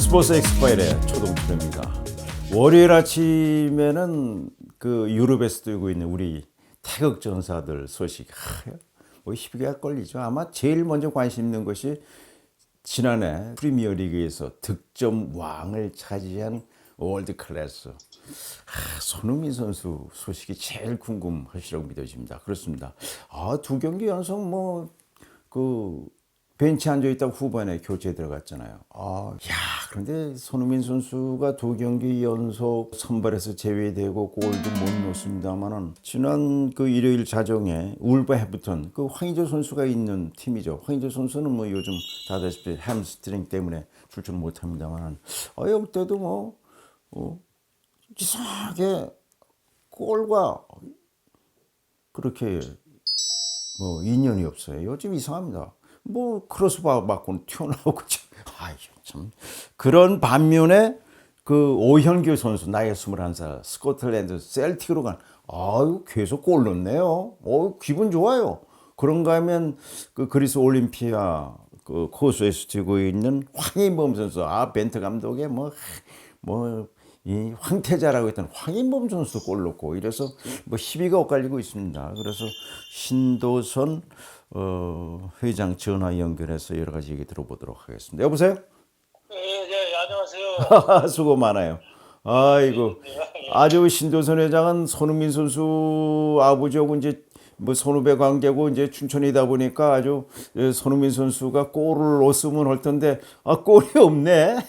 스포츠 엑스파일의 초동철입니다. 월요일 아침에는 그 유럽에서 뛰고 있는 우리 태극 전사들 소식 하, 뭐 희비가 걸리죠. 아마 제일 먼저 관심 있는 것이 지난해 프리미어리그에서 득점 왕을 차지한 월드 클래스 아, 손흥민 선수 소식이 제일 궁금하시라고 믿어집니다. 그렇습니다. 아, 두 경기 연속 뭐 그 벤치 앉아 있다가 후반에 교체 들어갔잖아요. 아, 야, 그런데 손흥민 선수가 두 경기 연속 선발에서 제외되고 골도 못 넣습니다만은 지난 그 일요일 자정에 울버해프턴 그 황의조 선수가 있는 팀이죠. 황의조 선수는 뭐 요즘 다들 아시피 햄스트링 때문에 출전 못 합니다만은 어, 여기 때도 뭐 어, 이상하게 골과 그렇게 뭐 인연이 없어요. 요즘 이상합니다. 뭐 크로스바 맞고는 튀어나오고 참, 아이 참 그런 반면에 그 오현규 선수 나이 21살 스코틀랜드 셀틱으로 간 아유 계속 골 넣네요. 어 기분 좋아요. 그런가 하면 그 그리스 올림피아 그 코스에서 뛰고 있는 황인범 선수 아 벤트 감독의 뭐뭐 이 황태자라고 했던 황인범 선수도 골 넣고 이래서 뭐 희비가 엇갈리고 있습니다. 그래서 신도선 어, 회장 전화 연결해서 여러 가지 얘기 들어보도록 하겠습니다. 여보세요? 예, 예, 안녕하세요. 수고 많아요. 아이고 아주 신도선 회장은 손흥민 선수 아버지하고 이제 뭐 선후배 관계고 이제 춘천이다 보니까 아주 예, 손흥민 선수가 골을 넣었으면 할 텐데 아 골이 없네. 아,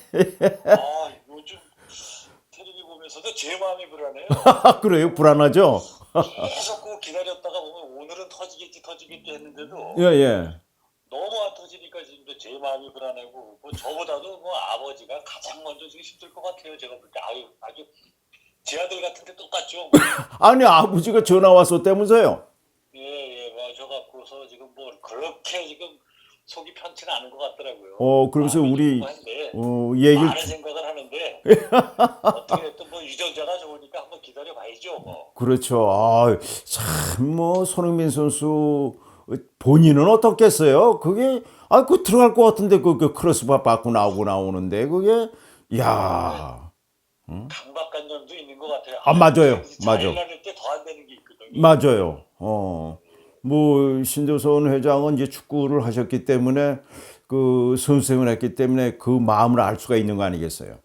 요즘 텔레비 보면서도 제 마음이 불안해요. 아, 그래요? 불안하죠? 계속 그 기다렸다가 보면 오늘은 터지겠지 터지겠지 했는데도 예 예. 너무 안 터지니까 지금 제 마음이 불안하고 뭐 저보다도 뭐 아버지가 가장 먼저 지금 힘들 것 같아요. 제가 볼 때 아유 아주 제 아들 같은데 똑같죠. 아니 아버지가 전화 왔었다면서요? 예, 예, 와저 갖고서 지금 뭐 그렇게 지금 속이 편치는 않은 것 같더라고요. 어 그러면서 마음이 우리 어 얘기를 많은 생각을 하는데 어떻게 됐든 뭐 유전자가 좋으니까 한번 기다려 봐야죠. 뭐. 그렇죠. 아 참 뭐 손흥민 선수 본인은 어떻겠어요? 그게 아 그 들어갈 것 같은데 그, 그 크로스바 받고 나오고 나오는데 그게 야 강박관념도 있는 것 같아요. 아, 맞아요. 맞아. 자일날 때더 안 되는 게 있거든요. 맞아요. 어. 뭐 신조선 회장은 이제 축구를 하셨기 때문에 그 선수생을 했기 때문에 그 마음을 알 수가 있는 거 아니겠어요?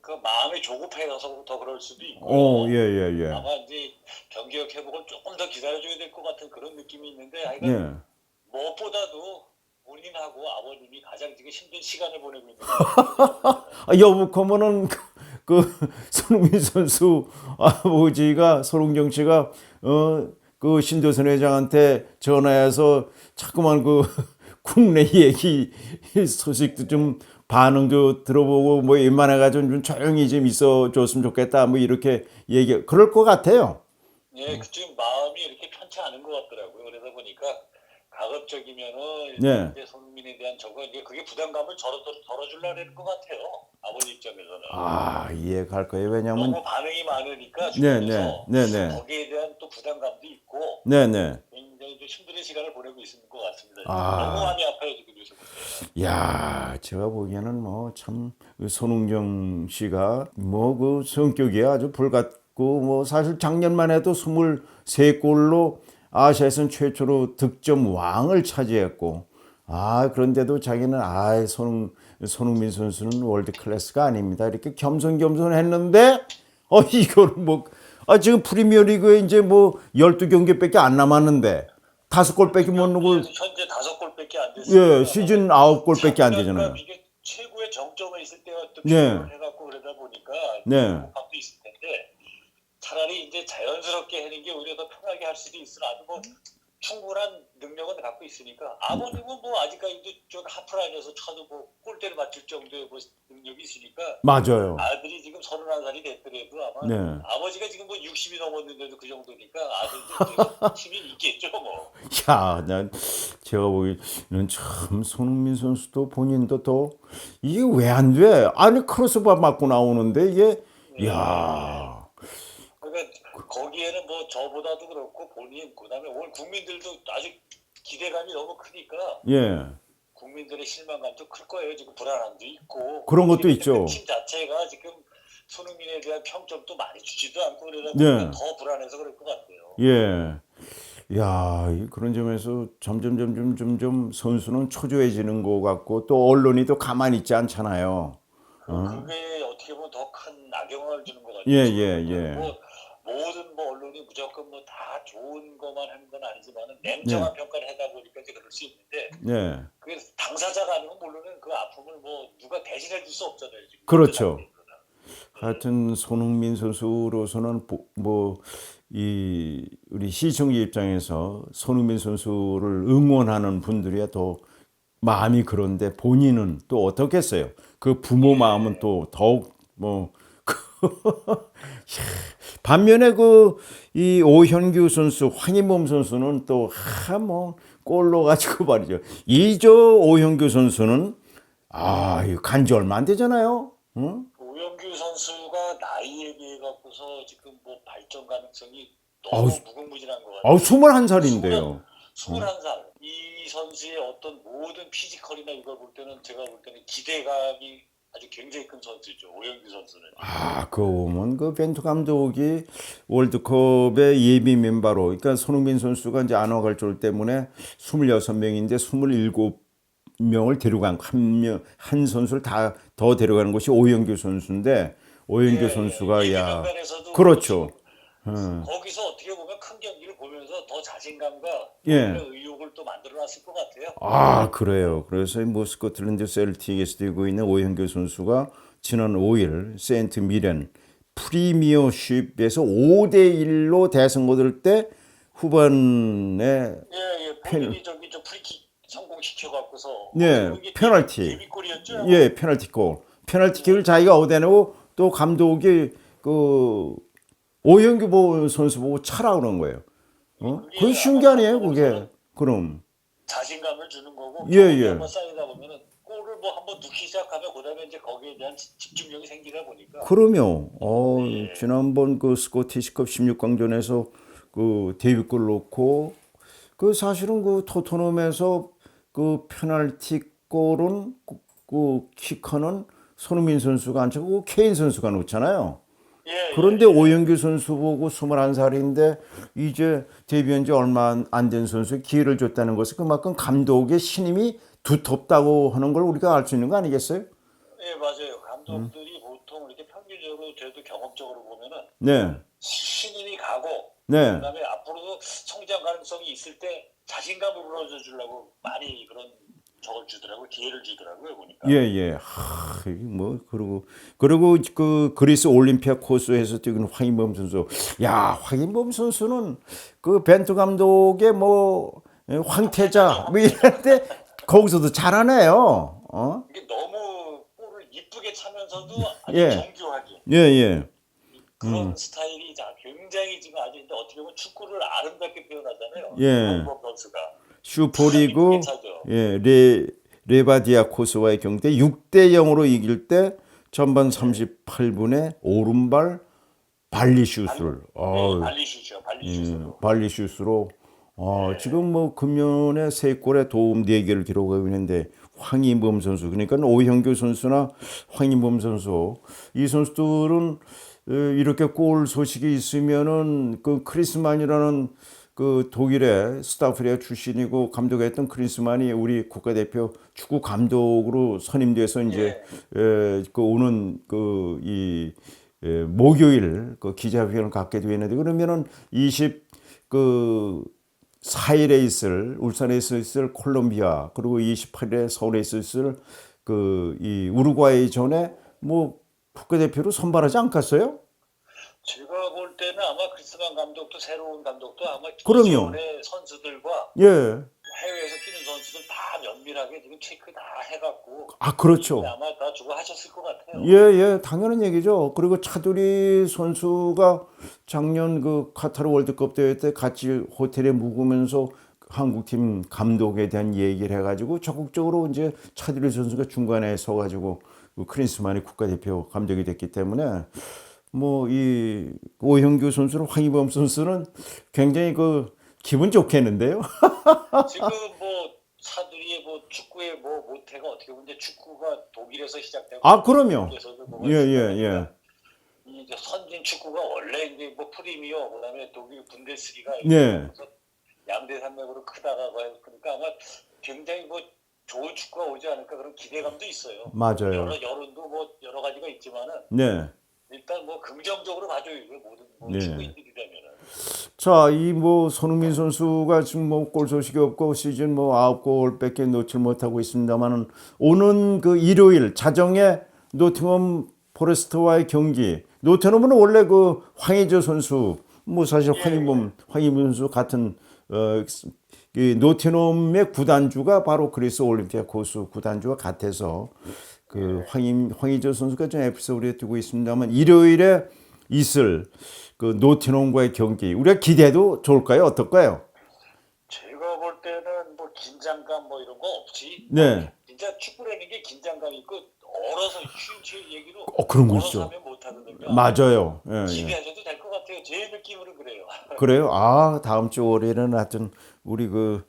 그 마음이 조급해서 더 그럴 수도 있고. 어, 예, 예, 예. 아마 이제 경기력 회복을 조금 더 기다려줘야 될 것 같은 그런 느낌이 있는데, 하여간 예. 무엇보다도 본인하고 아버님이 가장 지금 힘든 시간을 보내고 있는 것 같아요. 아, 여북하면은 그, 그 손흥민 선수 아버지가 소롱정 씨가 어 그 신도선 회장한테 전화해서 자꾸만 그 국내 얘기 소식도 좀 반응도 들어보고 뭐 웬만해가지고 좀 조용히 좀 있어 줬으면 좋겠다 뭐 이렇게 얘기 그럴 것 같아요. 예, 그 지금 마음이 이렇게 편치 않은 것 같더라고요. 가급적이면은 네. 이제 손민에 대한 저거 이제 그게 부담감을 덜어 덜어주려는 것 같아요. 아버지 입장에서는. 아 이해 갈 거예요. 왜냐면 너무 반응이 많으니까 네, 주변에서 네, 네, 네. 거기에 대한 또 부담감도 있고 네네. 굉장히 좀 힘든 시간을 보내고 있는 것 같습니다. 아. 너무 마음이 아파요 지금 요즘. 야, 제가 보기에는 뭐 참 손흥정 씨가 뭐 그 성격이 아주 불같고 뭐 사실 작년만 해도 23골로 아시아에선 최초로 득점 왕을 차지했고 아 그런데도 자기는 아 손, 손흥민 선수는 월드 클래스가 아닙니다 이렇게 겸손겸손했는데 어 이거는 뭐아 지금 프리미어리그에 이제 뭐 12경기밖에 안 남았는데 다섯 골밖에 못 넣고 현재 다섯 골밖에 안 됐어요. 예 시즌 아홉 골밖에 안 되잖아요. 이게 최고의 정점에 있을 때가 또 네. 비교를 해갖고 그러다 보니까 네. 텐데 차라리 이제 자연스럽게 하는 게 오히려 더 편하게 할 수도 있으나 뭐 충분한 능력은 갖고 있으니까 아버님은 뭐 아직까지 이제 저 하프라인에서 쳐도 뭐 골대를 맞출 정도의 뭐 능력이 있으니까 맞아요. 아들이 지금 서른한 살이 됐더라도 아마 네. 아버지가 지금 뭐 60이 넘었는데도 그 정도니까 아들도 힘이 있겠죠 뭐. 야, 난 제가 보기에는 참 손흥민 선수도 본인도 더 이게 왜 안 돼? 아니 크로스바 맞고 나오는데 이게 야, 그러니까 거기에는 뭐 저보다도 그렇고 본인 그다음에 오늘 국민들도 아주 기대감이 너무 크니까 예. 국민들의 실망감도 클 거예요. 지금 불안함도 있고 그런 것도 팀 있죠. 자체가 지금 손흥민에 대한 평점도 많이 주지도 않고 그러다 네. 보니까 더 불안해서 그럴 것 같아요. 예. 야, 이 그런 점에서 점점 점점 점점 선수는 초조해지는 것 같고 또 언론이 또 가만히 있지 않잖아요. 그게 어떻게 보면 더 큰 악영향을 주는 것 같아요. 예, 예, 예. 뭐 모든 뭐 언론이 무조건 뭐 다 좋은 것만 하는 건 아니지만은 냉정한 평가를 하다 보니까 이제 그럴 수 있는데 예. 그 당사자가 아니면 물론은 그 아픔을 뭐 누가 대신해 줄 수 없잖아요. 지금. 그렇죠. 하여튼 손흥민 선수로서는 뭐 이 우리 시청자 입장에서 손흥민 선수를 응원하는 분들이야 더 마음이 그런데 본인은 또 어떻겠어요? 그 부모 마음은 또 더욱 뭐 반면에 그 이 오현규 선수, 황인범 선수는 또 하뭐 골로 가지고 말이죠. 이조 오현규 선수는 아, 이 간지 얼마 안 되잖아요. 응? 오영규 선수가 나이에 비해 갖고서 지금 뭐 발전 가능성이 너무 아우, 무궁무진한 것 같아요. 21살인데요. 21살. 이 선수의 어떤 모든 피지컬이나 이걸 볼 때는 제가 볼 때는 기대감이 아주 굉장히 큰 선수죠. 오영규 선수는. 아, 그 오면 그 벤투 감독이 월드컵의 예비 멤버로, 그러니까 손흥민 선수가 이제 안와갈 줄 때문에 26명인데 27명을 데려간 한 명, 한 선수를 다 더 데려가는 것이 오영규 선수인데 오영규 예, 선수가 예. 야, 그렇죠. 지금 음. 거기서 어떻게 보면 큰 경기를 보면서 더 자신감과 예. 의욕을 또 만들어놨을 것 같아요. 아, 그래요. 그래서 뭐 스코틀랜드 셀틱에서 뛰고 있는 오현규 선수가 지난 5일 세인트 미렌 프리미어십에서 5대 1로 대승 거둘 때 후반에 예, 예. 본인이 저기 저 프리킥 성공시켜 갖고서 네, 페널티. 데뷔골이었죠. 예, 페널티 골. 페널티킥을 자기가 얻어내고 또 감독이 그 오현규 보- 선수 보고 차라 그런 거예요. 어? 그건 쉬운 게 아니에요, 그게. 그럼. 자신감을 주는 거고 예, 예. 한번 쌓이다 보면은 골을 뭐 한번 넣기 시작하면 그다음에 이제 거기에 대한 지- 집중력이 생기다 보니까 그러면 어, 예. 지난번 그 스코티시컵 16강전에서 그 데뷔골 넣고 그 사실은 그 토트넘에서 그 페널티 골은 그, 그 키커는 손흥민 선수가 안 차고 케인 선수가 넣잖아요. 예, 그런데 오영규 선수 보고 21살인데 이제 데뷔한 지 얼마 안 된 선수에 기회를 줬다는 것은 그만큼 감독의 신임이 두텁다고 하는 걸 우리가 알 수 있는 거 아니겠어요? 예, 맞아요. 감독들이 보통 이렇게 평균적으로 저도 경험적으로 보면은 네. 신임이 가고 네. 그다음에 앞으로도 성장 가능성이 있을 때 자신감을 불어줘 주려고 많이 그런 저걸 주더라고요. 기회를 주더라고요, 보니까. 예, 예. 하, 뭐 그리고 그리고 그 그리스 올림피아 코스에서 뛰는 황인범 선수. 야, 황인범 선수는 그 벤투 감독의 뭐 예, 황태자 뭐 이런데 거기서도 잘하네요. 어? 이게 너무 볼을 이쁘게 차면서도 아주 예. 정교하게 예, 예. 그런 스타일이 자 굉장히 지금 아주 어떻게 보면 축구를 아름답게 표현하잖아요. 예. 황인범 선수가 슈퍼리그 차죠. 예, 레 레바디아코스와의 경기 6대 0으로 이길 때 전반 38분에 오른발 발리슛을. 어, 네, 발리슛이요, 예, 발리슛으로. 발리슛으로. 어, 지금 뭐 금년에 세 골에 도움 4개를 기록하고 있는데 황인범 선수 그러니까 오형규 선수나 황인범 선수 이 선수들은 어, 이렇게 골 소식이 있으면은 그 크리스만이라는 그 독일의 스타프리아 출신이고 감독했던 크리스만이 우리 국가대표 축구 감독으로 선임돼서 이제 에, 그 오는 그이 예, 목요일 그 기자회견을 갖게 되었는데 그러면은 20그 4일에 있을 울산에 있을 콜롬비아 그리고 28일에 서울에 있을 그 이 우루과이 전에 뭐 국가대표로 선발하지 않겠어요? 제가 볼 때는 아마 크리스만 감독도 새로운 감독도 아마 그럼요. 선수들과 예. 해외에서 뛰는 선수들 다 면밀하게 지금 체크 다 해갖고 아 그렇죠. 아마 다 주고 하셨을 것 같아요. 예, 예, 당연한 얘기죠. 그리고 차두리 선수가 작년 그 카타르 월드컵 대회 때 같이 호텔에 묵으면서 한국팀 감독에 대한 얘기를 해가지고 적극적으로 이제 차두리 선수가 중간에 서가지고 그 크리스만이 국가대표 감독이 됐기 때문에 뭐 이 오형규 선수랑 황희범 선수는 굉장히 그 기분 좋겠는데요. 지금 뭐 사들이 뭐 축구의 뭐 모태가 어떻게 보면 축구가 독일에서 시작되고 아, 그럼요. 뭐가 예, 예, 이 이제 선진 축구가 원래 이제 뭐 프리미어 그다음에 독일 분데스리가 네. 양대 산맥으로 크다가 뭐 그러니까 아마 굉장히 뭐 좋은 축구가 오지 않을까 그런 기대감도 있어요. 맞아요. 여러 여론도 뭐 여러 가지가 있지만은 네. 일단 뭐 긍정적으로 봐줘요. 모든 뭐 네. 축구인들이라면은. 자, 이 뭐 손흥민 선수가 지금 뭐 골 소식이 없고 시즌 뭐 아홉 골밖에 놓질 못하고 있습니다만은 오는 그 일요일 자정에 노팅엄 포레스트와의 경기. 노팅엄은 원래 그 황의조 선수 뭐 사실 황희범 황희범 선수 같은 어, 이 노팅엄의 구단주가 바로 그리스 올림피아 고수 구단주와 같아서 그 황임 황의조 선수가 좀 에피소드에 두고 있습니다만 일요일에 있을 그 노팅엄과의 경기 우리가 기대도 좋을까요? 어떨까요? 제가 볼 때는 뭐 긴장감 뭐 이런 거 없이 네. 진짜 축구라는 게 긴장감 있고 얼어서 쉬운 얘기로 어, 그런 거 있죠. 맞아요. 예, 예. 기대하셔도 될 것 같아요. 제 느낌으로 그래요. 그래요? 아 다음 주 월요일은 하여튼 우리 그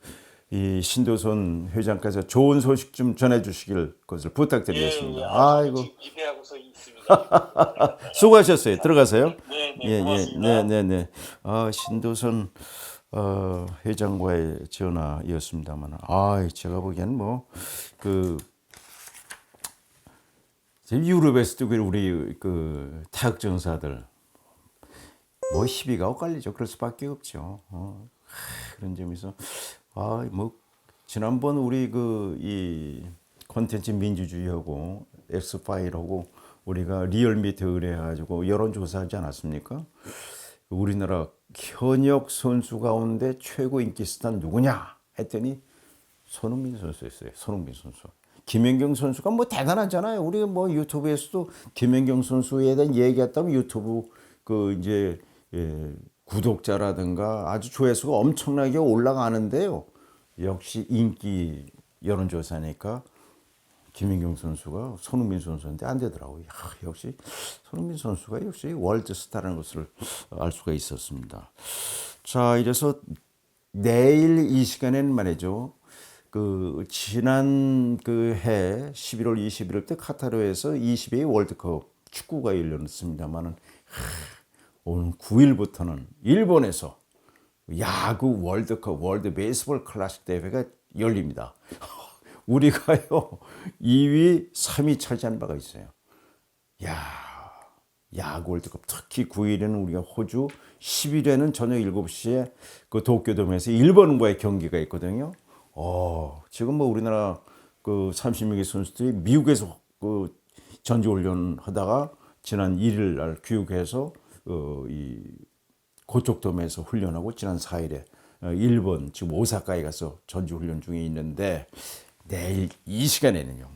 이 신도선 회장께서 좋은 소식 좀 전해주시길 것을 부탁드리겠습니다. 예, 예. 아이고 기대하고서 있습니다. 수고하셨어요. 들어가세요. 네, 네, 예, 예. 네, 네, 네. 아, 신도선 어, 회장과의 전화이었습니다만, 아, 제가 보기에는 뭐그 유럽에서도 그 우리 그 타격 전사들 뭐 시비가 엇갈리죠. 그럴 수밖에 없죠. 어, 하, 그런 점에서 아, 뭐 지난번 우리 그 이 콘텐츠 민주주의하고 엑스 파일하고 우리가 리얼미터 의뢰해가지고 여론조사하지 않았습니까? 우리나라 현역 선수 가운데 최고 인기 스타 누구냐 했더니 손흥민 선수였어요. 손흥민 선수. 김연경 선수가 뭐 대단하잖아요. 우리 뭐 유튜브에서도 김연경 선수에 대한 얘기했다면 유튜브 그 이제 예, 구독자라든가 아주 조회수가 엄청나게 올라가는데요. 역시 인기 여론조사니까 김연경 선수가 손흥민 선수한테 안 되더라고요. 야, 역시 손흥민 선수가 역시 월드스타라는 것을 알 수가 있었습니다. 자, 이래서 내일 이 시간에는 말이죠. 그 지난 그 해 11월 21일 때 카타르에서 22회 월드컵 축구가 열렸습니다만은 오늘 9일부터는 일본에서 야구 월드컵 월드 베이스볼 클래식 대회가 열립니다. 우리가요 2위, 3위 차지한 바가 있어요. 야, 야구 월드컵 특히 9일에는 우리가 호주, 10일에는 저녁 7시에 그 도쿄돔에서 일본과의 경기가 있거든요. 어, 지금 뭐 우리나라 그 30명의 선수들이 미국에서 그 전지 훈련 하다가 지난 1일 날 귀국해서 어, 이 고척돔에서 훈련하고 지난 4일에 어, 일본 지금 오사카에 가서 전지 훈련 중에 있는데 내일 이 시간에는요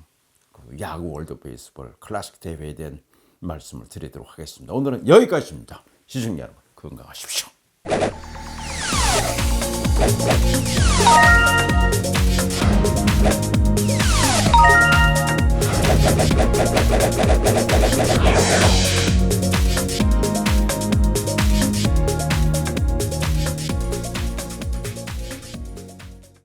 그 야구 월드베이스볼 클래식 대회에 대한 말씀을 드리도록 하겠습니다. 오늘은 여기까지입니다. 시청자 여러분 건강하십시오.